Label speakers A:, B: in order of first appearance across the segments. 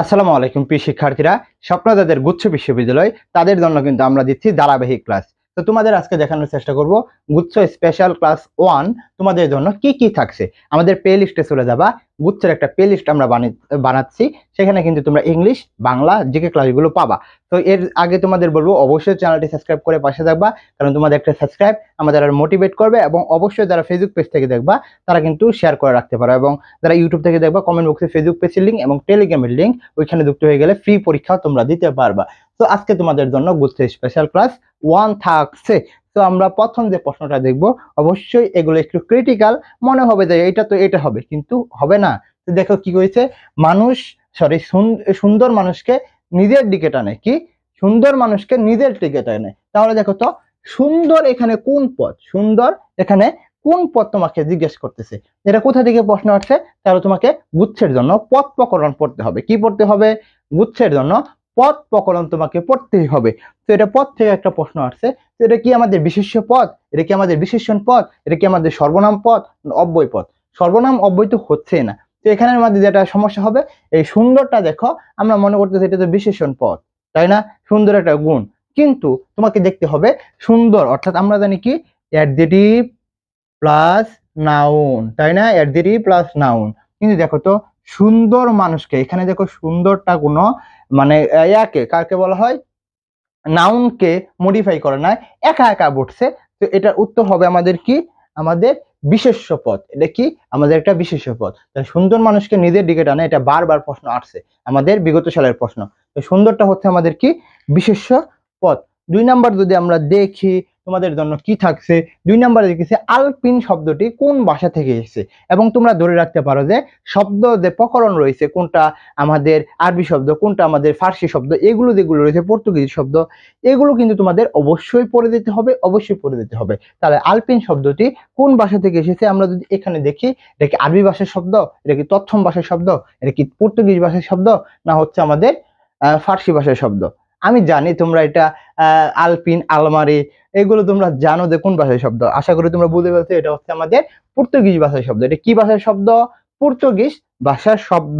A: আসসালামু আলাইকুম, প্রিয় শিক্ষার্থীরা। স্বপ্নদাদের গুচ্ছ বিশ্ববিদ্যালয়, তাদের জন্য কিন্তু আমরা দিচ্ছি ধারাবাহিক ক্লাস। তো তোমাদের আজকে দেখানোর চেষ্টা করব গুচ্ছ স্পেশাল ক্লাস ওয়ান তোমাদের জন্য কি কি থাকছে। আমাদের প্লে লিস্টে চলে যাবা। গুচ্ছের একটা প্লে লিস্ট আমরা বানি- বানাচ্ছি। সেখানে কিন্তু তোমরা ইংলিশ বাংলা জিকে ক্লাসগুলো পাবা। তো এর আগে তোমাদের বলব, অবশ্যই চ্যানেলটি সাবস্ক্রাইব করে পাশে থাকবা। কারণ তোমাদের একটা সাবস্ক্রাইব আমাদের আর মোটিভেট করবে এবং অবশ্যই যারা ফেসবুক পেজ থেকে দেখবা, তারা কিন্তু শেয়ার করে রাখতে পারো। এবং যারা ইউটিউব থেকে দেখবা কমেন্ট বক্সে ফেসবুক পেজের লিঙ্ক এবং টেলিগ্রামের লিঙ্ক ওইখানে যুক্ত হয়ে গেলে ফ্রি পরীক্ষাও তোমরা দিতে পারবা। তো আজকে তোমাদের জন্য গুচ্ছ স্পেশাল ক্লাস ওয়ান থাকছে তো আমরা প্রথম যে প্রশ্নটা দেখব, অবশ্যই এগুলো একটু ক্রিটিক্যাল মনে হবে যে এটা তো এটা হবে, কিন্তু হবে না। তো দেখো কি হয়েছে মানুষ সরি সুন্দর মানুষকে নিজের দিকে টানে কি? সুন্দর মানুষকে নিজের দিকে টানে। তাহলে দেখো তো, সুন্দর এখানে কোন পথ? সুন্দর এখানে কোন পথ তোমাকে জিজ্ঞেস করতেছে? এটা কোথা থেকে প্রশ্ন আসছে? তাহলে তোমাকে গুচ্ছের জন্য পথ প্রকরণ পড়তে হবে। কি পড়তে হবে? গুচ্ছের জন্য পথ প্রকরণ তোমাকে পড়তেই হবে। তো এটা পথ থেকে একটা প্রশ্ন আসছে, তো এটা কি আমাদের বিশেষ্য পদ? এটা কি আমাদের বিশেষণ পদ? এটা কি আমাদের সর্বনাম না, অব্যয় পদ। সর্বনাম, অব্যয় তো হচ্ছেই না। তো এখানের মধ্যে যেটা সমস্যা হবে, এই সুন্দরটা দেখো, আমরা মনে করতেছি এটা তো বিশেষণ পদ, তাই না? সুন্দর একটা গুণ। কিন্তু তোমাকে দেখতে হবে, সুন্দর, অর্থাৎ আমরা জানি কি? অ্যাডজেটিভ প্লাস নাউন, তাই না? Adjective plus noun. কিন্তু দেখো তো সুন্দর মানুষকে, এখানে দেখো সুন্দরটা কোনো মানে ইয়াকে, কাকে বলা হয়? নাউনকে মডিফাই করে না, একা একা বসছে। তো এটার উত্তর হবে আমাদের কি? আমাদের বিশেষ্য পদ এটা কি? আমাদের একটা বিশেষ্য পদ সুন্দর মানুষকে নিজের দিকে টানে, এটা বারবার প্রশ্ন আসছে। আমাদের বিগত সালের প্রশ্ন। তো সুন্দরটা হচ্ছে আমাদের কি? বিশেষ্য পদ দুই নাম্বার যদি আমরা দেখি তোমাদের জন্য কি থাকছে, দুই নাম্বারে দেখেছি আলপিন শব্দটি কোন ভাষা থেকে এসেছে? এবং তোমরা ধরে রাখতে পারো যে শব্দ যে প্রকরণ রয়েছে, কোনটা আমাদের আরবি শব্দ, কোনটা আমাদের ফার্সি শব্দ, এগুলো যেগুলো রয়েছে পর্তুগিজ শব্দ, এগুলো কিন্তু তোমাদের অবশ্যই পড়ে দিতে হবে, অবশ্যই পড়ে দিতে হবে। তাহলে আলপিন শব্দটি কোন ভাষা থেকে এসেছে আমরা যদি এখানে দেখি, এটা কি আরবি ভাষার শব্দ, এটা কি তথ্যম ভাষার শব্দ, এটা কি পর্তুগিজ ভাষার শব্দ, না হচ্ছে আমাদের ফার্সি ভাষার শব্দ? আমি জানি তোমরা এটা আলপিন, আলমারি, এগুলো তোমরা জানো যে কোন ভাষার শব্দ। আশা করি তোমরা বুঝতে পারছ, এটা হচ্ছে আমাদের পর্তুগিজ ভাষার শব্দ। এটা কি ভাষার শব্দ? পর্তুগিজ ভাষার শব্দ।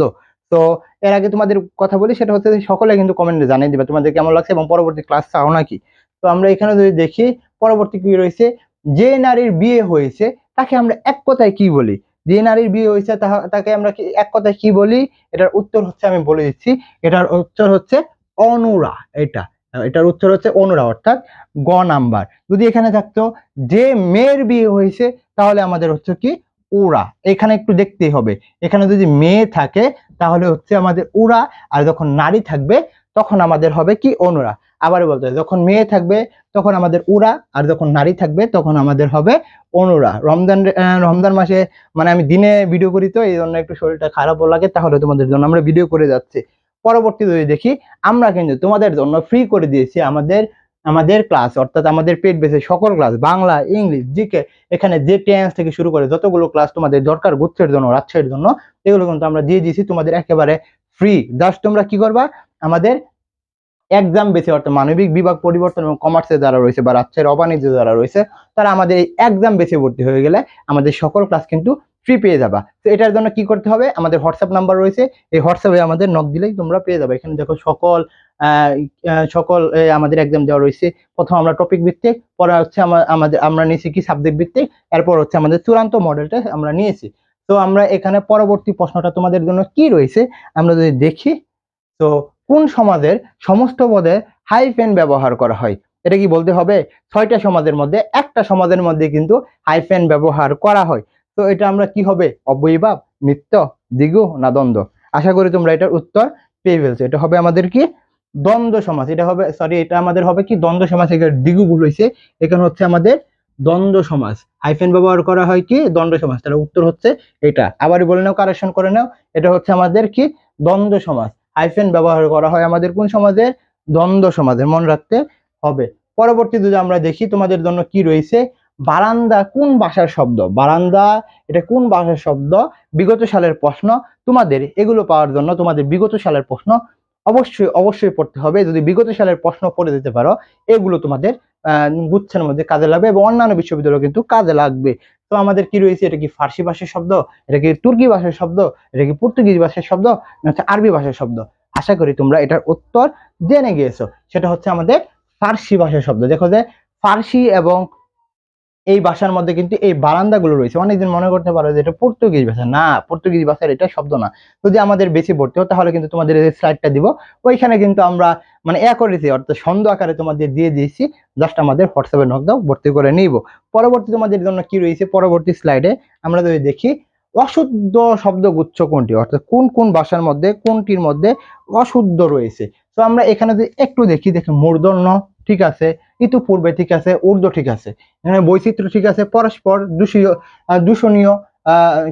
A: তো এর আগে তোমাদের কথা বলি, সেটা হচ্ছে সকলে কিন্তু কমেন্টে জানিয়ে দিবে তোমাদের কেমন লাগছে এবং পরবর্তী ক্লাস চাও নাকি? তো আমরা এখানে যদি দেখি, পরবর্তী কি রয়েছে? যে নারীর বিয়ে হয়েছে, তাকে আমরা এক কথায় কি বলি? যে নারীর বিয়ে হয়েছে তাকে আমরা এক কথায় কি বলি? এটার উত্তর হচ্ছে, আমি বলে দিচ্ছি, এটার উত্তর হচ্ছে অনুরা এটা এটার উত্তর হচ্ছে অনুরা অর্থাৎ গ নাম্বার। যদি এখানে থাকতো যে মেয়ের বিয়ে হয়েছে তাহলে আমাদের হচ্ছে কি উরা। এখানে একটু দেখতেই হবে। এখানে যদি মেয়ে থাকে তাহলে হচ্ছে আমাদের উরা আর যখন নারী থাকবে তখন আমাদের হবে কি অনুরা। আবার বলতে হয়, যখন মেয়ে থাকবে তখন আমাদের উরা আর যখন নারী থাকবে তখন আমাদের হবে অনুরা। রমজান রমজান মাসে মানে আমি দিনে ভিডিও করি তো এই জন্য একটু শরীরটা খারাপও লাগে তাহলে তোমাদের জন্য আমরা ভিডিও করে যাচ্ছি। পরবর্তী যদি দেখি, আমরা কিন্তু তোমাদের জন্য ফ্রি করে দিয়েছি আমাদের আমাদের ক্লাস অর্থাৎ আমাদের পেট বেসে সকল ক্লাস বাংলা, ইংলিশ জিকে এখানে যে টেন্স থেকে শুরু করে যতগুলো ক্লাস তোমাদের দরকার গুচ্ছের জন্য রাজশাহীর জন্য, এগুলো কিন্তু আমরা দিয়ে দিয়েছি, তোমাদের একেবারে ফ্রি জাস্ট তোমরা কি করবা? আমাদের এক্সাম বেছে, অর্থাৎ মানবিক বিভাগ পরিবর্তন এবং কমার্সে যারা রয়েছে বা রাজশাহীর অবাণিজ্য যারা রয়েছে, তারা আমাদের এই এক্সাম বেছে ভর্তি হয়ে গেলে আমাদের সকল ক্লাস কিন্তু ফ্রি পেয়ে যাবা। তো এটার জন্য কি করতে হবে? আমাদের হোয়াটসঅ্যাপ নাম্বার রয়েছে। এই হোয়াটসঅ্যাপে আমাদের নক দিলেই তোমরা পেয়ে যাবে। এখানে দেখো সকল সকল আমাদের এক্সাম দেওয়া রয়েছে। প্রথম আমরা টপিক ভিত্তিক, পরে হচ্ছে আমাদের, আমরা নিয়েছি কি সাবজেক্ট ভিত্তিক, এরপর হচ্ছে আমাদের চূড়ান্ত মডেলটা আমরা নিয়েছি। তো আমরা এখানে পরবর্তী প্রশ্নটা তোমাদের জন্য কি রয়েছে, আমরা যদি দেখি, তো কোন সমাজের সমস্ত পদে হাই হাইফেন ব্যবহার করা হয়? এটা কি বলতে হবে? ছয়টা সমাজের মধ্যে, একটা সমাজের মধ্যে কিন্তু হাইফেন ব্যবহার করা হয়। তো এটা আমরা কি হবে? অব্যয়ীভাব মিত্র দ্বিগু না দ্বন্দ্ব? আশা করি তোমরা এটার উত্তর পেয়ে ফেলছো। এটা হবে আমাদের কি? দ্বন্দ্ব সমাজ। এটা হবে সরি এটা আমাদের হবে কি? দ্বন্দ্ব সমাজ এখানে দ্বিগু ভুল হয়েছে। এখানে হচ্ছে আমাদের দ্বন্দ্ব সমাজ। হাইফেন ব্যবহার করা হয় কি? দ্বন্দ্ব সমাজ। তাহলে উত্তর হচ্ছে এটা। আবারই বলে নাও কারেকশন করে নাও। এটা হচ্ছে আমাদের কি? দ্বন্দ্ব সমাজ। হাইফেন ব্যবহার করা হয় আমাদের কোন সমাজে? দ্বন্দ্ব সমাজে। মনে রাখতে হবে। পরবর্তী যদি আমরা দেখি তোমাদের জন্য কি রয়েছে? বারান্দা কোন ভাষার শব্দ? বারান্দা, এটা কোন ভাষার শব্দ? বিগত সালের প্রশ্ন। তোমাদের এগুলো পাওয়ার জন্য তোমাদের বিগত সালের প্রশ্ন অবশ্যই অবশ্যই পড়তে হবে। যদি বিগত সালের প্রশ্ন পড়ে দিতে পারো, এগুলো তোমাদের গুচ্ছের মধ্যে কাজে লাগবে এবং অন্যান্য বিশ্ববিদ্যালয় কিন্তু কাজে লাগবে। তো আমাদের কি রয়েছে? এটা কি ফার্সি ভাষার শব্দ? এটা কি তুর্কি ভাষার শব্দ? এটা কি পর্তুগিজ ভাষার শব্দ? হচ্ছে আরবি ভাষার শব্দ? আশা করি তোমরা এটার উত্তর জেনে গিয়েছো। সেটা হচ্ছে আমাদের ফার্সি ভাষার শব্দ। দেখো যে ফার্সি এবং এই ভাষার মধ্যে কিন্তু এই বারান্দাগুলো রয়েছে। অনেকদিন মনে করতে পারো যে এটা পর্তুগিজ ভাষা না, পর্তুগিজ ভাষার এটা শব্দ না। যদি আমাদের বেশি ভর্তি হতো তাহলে কিন্তু তোমাদের এই স্লাইডটা দিব। ওইখানে কিন্তু আমরা মানে এ করেছি অর্থাৎ ছন্দ আকারে তোমাদের দিয়ে দিয়েছি। জাস্ট আমাদের হোয়াটসঅ্যাপে নক দাও, ভর্তি করে নিব। পরবর্তী তোমাদের জন্য কি রয়েছে? পরবর্তী স্লাইডে আমরা যদি দেখি, অশুদ্ধ শব্দগুচ্ছ কোনটি? অর্থাৎ কোন কোন ভাষার মধ্যে, কোনটির মধ্যে অশুদ্ধ রয়েছে? তো আমরা এখানে যদি একটু দেখি দেখি মূর্ধন্য ঠিক আছে, ইতিপূর্বে ঠিক আছে উর্দু ঠিক আছে। এখানে বৈচিত্র্য ঠিক আছে, পরস্পর দূষীয় দূষণীয়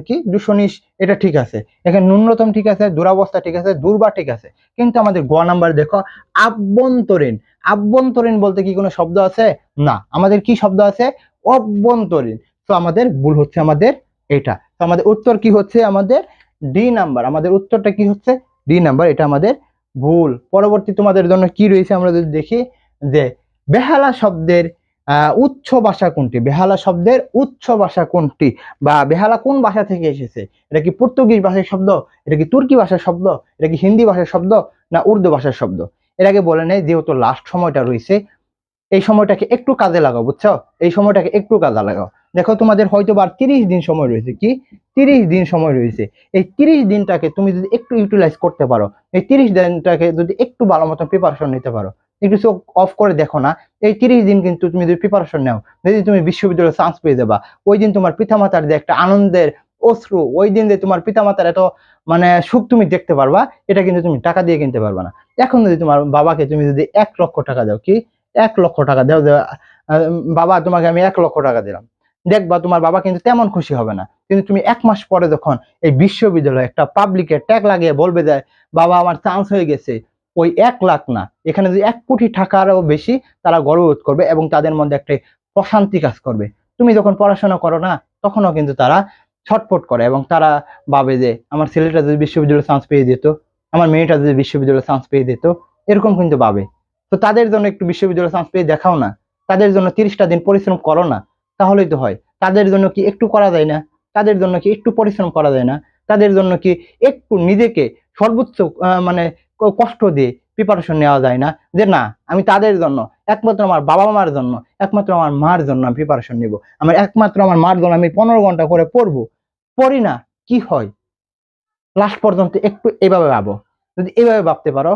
A: কি? দূষণীয় এটা ঠিক আছে। এখানে ন্যূনতম ঠিক আছে, দুরাবস্থা ঠিক আছে, দুর্বার ঠিক আছে। কিন্তু আমাদের গ নাম্বার দেখো, আভ্যন্তরীণ। আভ্যন্তরীণ বলতে কি কোনো শব্দ আছে? না। আমাদের কি শব্দ আছে? অভ্যন্তরীণ। তো আমাদের ভুল হচ্ছে আমাদের এটা। তো আমাদের উত্তর কি হচ্ছে? আমাদের ডি নাম্বার। আমাদের উত্তরটা কি হচ্ছে? D number. এটা আমাদের ভুল। পরবর্তী তোমাদের জন্য কি রয়েছে আমরা যদি দেখি যে বেহালা শব্দের উচ্চ ভাষা কোনটি? বেহালা শব্দের উচ্চ ভাষা কোনটি? বা বেহালা কোন ভাষা থেকে এসেছে? এটা কি পর্তুগিজ ভাষার শব্দ? এটা কি তুর্কি ভাষার শব্দ? এটা কি হিন্দি ভাষার শব্দ? না উর্দু ভাষার শব্দ? এর আগে বলে নেই, যেহেতু লাস্ট সময়টা রয়েছে, এই সময়টাকে একটু কাজে লাগাও, বুঝছ? এই সময়টাকে একটু কাজে লাগাও। দেখো, তোমাদের হয়তো বার তিরিশ দিন সময় রয়েছে কি? তিরিশ দিন সময় রয়েছে। এই তিরিশ দিনটাকে তুমি যদি একটু ইউটিলাইজ করতে পারো, এই তিরিশ দিনটাকে যদি একটু ভালো মতো প্রিপারেশন নিতে পারো একটু চোখ অফ করে দেখো না, এই তিরিশ দিন কিন্তু তুমি যদি প্রিপারেশন নাও, যদি তুমি বিশ্ববিদ্যালয়ে চান্স পেয়ে যাবা, ওই দিন তোমার পিতামাতার যে একটা আনন্দের অশ্রু, ওই দিন যে তোমার পিতামাতার এত মানে সুখ তুমি দেখতে পারবা, এটা কিন্তু তুমি টাকা দিয়ে কিনতে পারবা না। এখন যদি তোমার বাবাকে তুমি যদি এক লক্ষ টাকা দাও, কি? এক লক্ষ টাকা দাও বাবা তোমাকে আমি এক লক্ষ টাকা দিলাম। দেখবা তোমার বাবা কিন্তু তেমন খুশি হবে না। কিন্তু তুমি এক মাস পরে যখন এই বিশ্ববিদ্যালয়ে একটা পাবলিকের ট্যাগ লাগিয়ে বলবে যে, বাবা, আমার চান্স হয়ে গেছে। ওই এক লাখ না, এখানে যদি এক কোটি টাকারও বেশি তারা গর্ববোধ করবে এবং তাদের মধ্যে একটা প্রশান্তি কাজ করবে। তুমি যখন পড়াশোনা করো না, তখনও কিন্তু তারা ছটফট করে এবং তারা ভাবে যে, আমার ছেলেটা যদি বিশ্ববিদ্যালয়ে চান্স পেয়ে যেত আমার মেয়েটা যদি বিশ্ববিদ্যালয়ে চান্স পেয়ে যেত এরকম কিন্তু ভাবে। তো তাদের জন্য একটু বিশ্ববিদ্যালয়ে চান্স পেয়ে দেখাও না। তাদের জন্য তিরিশটা দিন পরিশ্রম করো না, তাহলেই তো হয়। তাদের জন্য কি একটু করা যায় না? তাদের জন্য কি একটু পরিশ্রম করা যায় না? তাদের জন্য কি একটু নিজেকে সর্বোচ্চ মানে কষ্ট দিয়ে প্রিপারেশন নেওয়া যায় না। যে না, আমি তাদের জন্য, একমাত্র আমার বাবা মার জন্য, একমাত্র আমার মার জন্য আমি প্রিপারেশন নিব। আমার একমাত্র আমার মার জন্য আমি পনেরো ঘণ্টা করে পড়ব। পড়ি না, কি হয়? লাস্ট পর্যন্ত একটু এভাবে ভাবো। যদি এভাবে ভাবতে পারো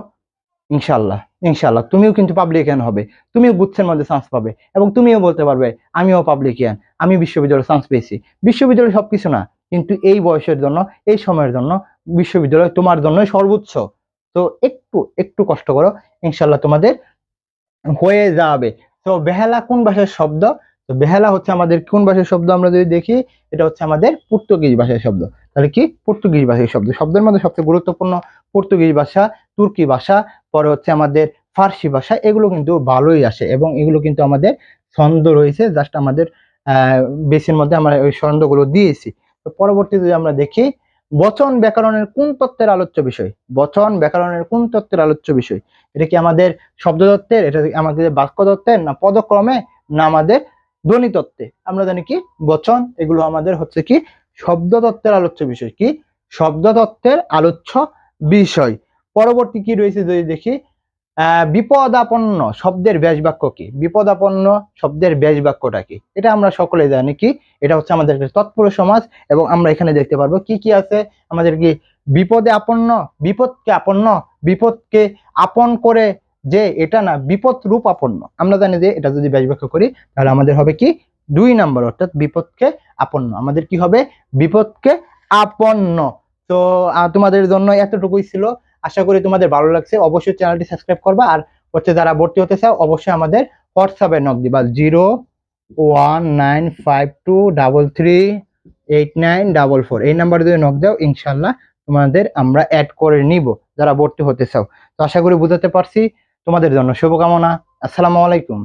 A: ইনশাল্লাহ ইনশাল্লাহ তুমিও কিন্তু পাবলিকান হবে। তুমিও গুচ্ছের মধ্যে চান্স পাবে এবং তুমিও বলতে পারবে, আমিও পাবলিকিয়ান আমি বিশ্ববিদ্যালয়ে চান্স পেয়েছি। বিশ্ববিদ্যালয় সবকিছু না, কিন্তু এই বয়সের জন্য, এই সময়ের জন্য বিশ্ববিদ্যালয় তোমার জন্যই সর্বোচ্চ। তো একটু একটু কষ্ট করো ইনশাল্লাহ তোমাদের হয়ে যাবে। তো বেহালা কোন ভাষার শব্দ? তো বেহালা হচ্ছে আমাদের কোন ভাষার শব্দ আমরা যদি দেখি, এটা হচ্ছে আমাদের পর্তুগিজ ভাষার শব্দ। তাহলে কি? পর্তুগিজ ভাষার শব্দ। শব্দের মধ্যে সবচেয়ে গুরুত্বপূর্ণ পর্তুগিজ ভাষা, তুর্কি ভাষা, পরে হচ্ছে আমাদের ফার্সি ভাষা, এগুলো কিন্তু ভালোই আসে এবং এগুলো কিন্তু আমাদের ছন্দ রয়েছে জাস্ট আমাদের বেসের মধ্যে আমরা ওই ছন্দগুলো দিয়েছি। তো পরবর্তীতে যদি আমরা দেখি বচন ব্যাকরণের কোন তত্ত্বের আলোচ্য বিষয়? বচন ব্যাকরণের কোন তত্ত্বের আলোচ্য বিষয়? এটা কি আমাদের শব্দতত্ত্বের, এটা আমাদের বাক্য তত্ত্বের না পদক্রমে, না আমাদের ধ্বনি তত্ত্বে আমরা জানি কি? বচন, এগুলো আমাদের হচ্ছে কি? শব্দতত্ত্বের আলোচ্য বিষয়। কি? শব্দতত্ত্বের আলোচ্য বিষয়। পরবর্তী কি রয়েছে যদি দেখি? বিপদাপন্ন শব্দের ব্যাস বাক্য কি? বিপদাপন্ন শব্দের ব্যাস বাক্যটা কি? এটা আমরা সকলে জানি কি? এটা হচ্ছে আমাদের তৎপুরুষ সমাজ এবং আমরা এখানে দেখতে পারব কি কি আছে। আমাদের কি বিপদে আপন্ন, বিপদকে আপন্ন, বিপদকে আপন করে যে এটা না, বিপদ রূপ আপন্ন। আমরা জানি যে এটা যদি ব্যাস বাক্য করি, তাহলে আমাদের হবে কি? দুই নাম্বার, অর্থাৎ বিপদকে আপন্ন। আমাদের কি হবে? বিপদকে আপন্ন। তো তোমাদের জন্য এতটুকুই ছিল। আশা করি তোমাদের ভালো লাগছে। অবশ্যই চ্যানেলটি সাবস্ক্রাইব করবা। আর হচ্ছে যারা ভর্তি হতে চাও, অবশ্যই আমাদের হোয়াটসঅ্যাপে নক দিবা। Zero one nine five two double three eight nine double four. এই নাম্বারে যদি নক দাও, ইনশাল্লাহ তোমাদের আমরা অ্যাড করে নিব যারা ভর্তি হতে চাও। তো আশা করি বুঝাতে পারছি। তোমাদের জন্য শুভকামনা। আসসালামু আলাইকুম।